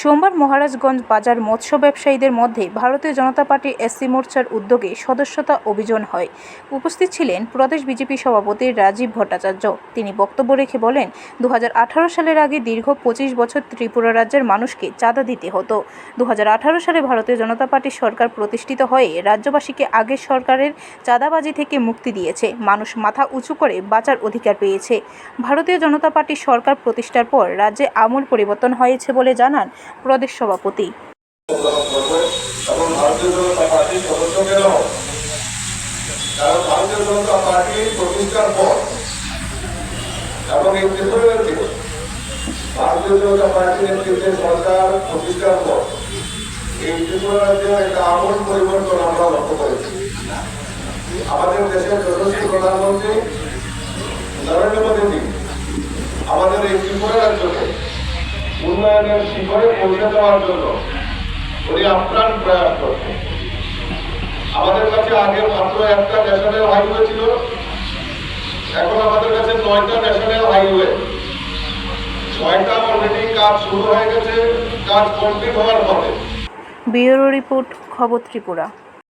সোমবার মহারাজগঞ্জ বাজার মৎস্য ব্যবসায়ীদের মধ্যে ভারতীয় জনতা পার্টি এসসি মোর্চার উদ্যোগে সদস্যতা অভিযান হয়। উপস্থিত ছিলেন প্রদেশ বিজেপি সভাপতি রাজীব ভট্টাচার্য। তিনি বক্তব্য রেখে বলেন দু হাজার আঠারো সালের আগে দীর্ঘ পঁচিশ বছর ত্রিপুরা রাজ্যের মানুষকে চাঁদা দিতে হতো। দু হাজার আঠারো সালে ভারতীয় জনতা পার্টির সরকার প্রতিষ্ঠিত হয়ে রাজ্যবাসীকে আগের সরকারের চাঁদাবাজি থেকে মুক্তি দিয়েছে। মানুষ মাথা উঁচু করে বাঁচার অধিকার পেয়েছে। ভারতীয় জনতা পার্টির সরকার প্রতিষ্ঠার পর রাজ্যে আমূল পরিবর্তন হয়েছে বলে জানান প্রদেশ সভাপতি। পর এবং এই রাজ্যে একটা আমূল পরিবর্তন আমরা লক্ষ্য করেছি। আমাদের দেশের যশস্বী প্রধানমন্ত্রী নরেন্দ্র মোদী আমাদের এই ত্রিপুরা রাজ্যকে উন্নয়নের শিখরে পৌঁছে দেওয়ার জন্য উনি আপ্রাণ প্রয়াস করছেন আমাদের কাছে আগে মাত্র একটা ন্যাশনাল হাইওয়ে ছিল। এখন আমাদের কাছে নয়টা ন্যাশনাল হাইওয়ে। ছয়টা অলরেডি কাজ শুরু হয়ে গেছে, কাজ কমপ্লিট হওয়ার পরে। ব্যুরো রিপোর্ট, খবর ত্রিপুরা।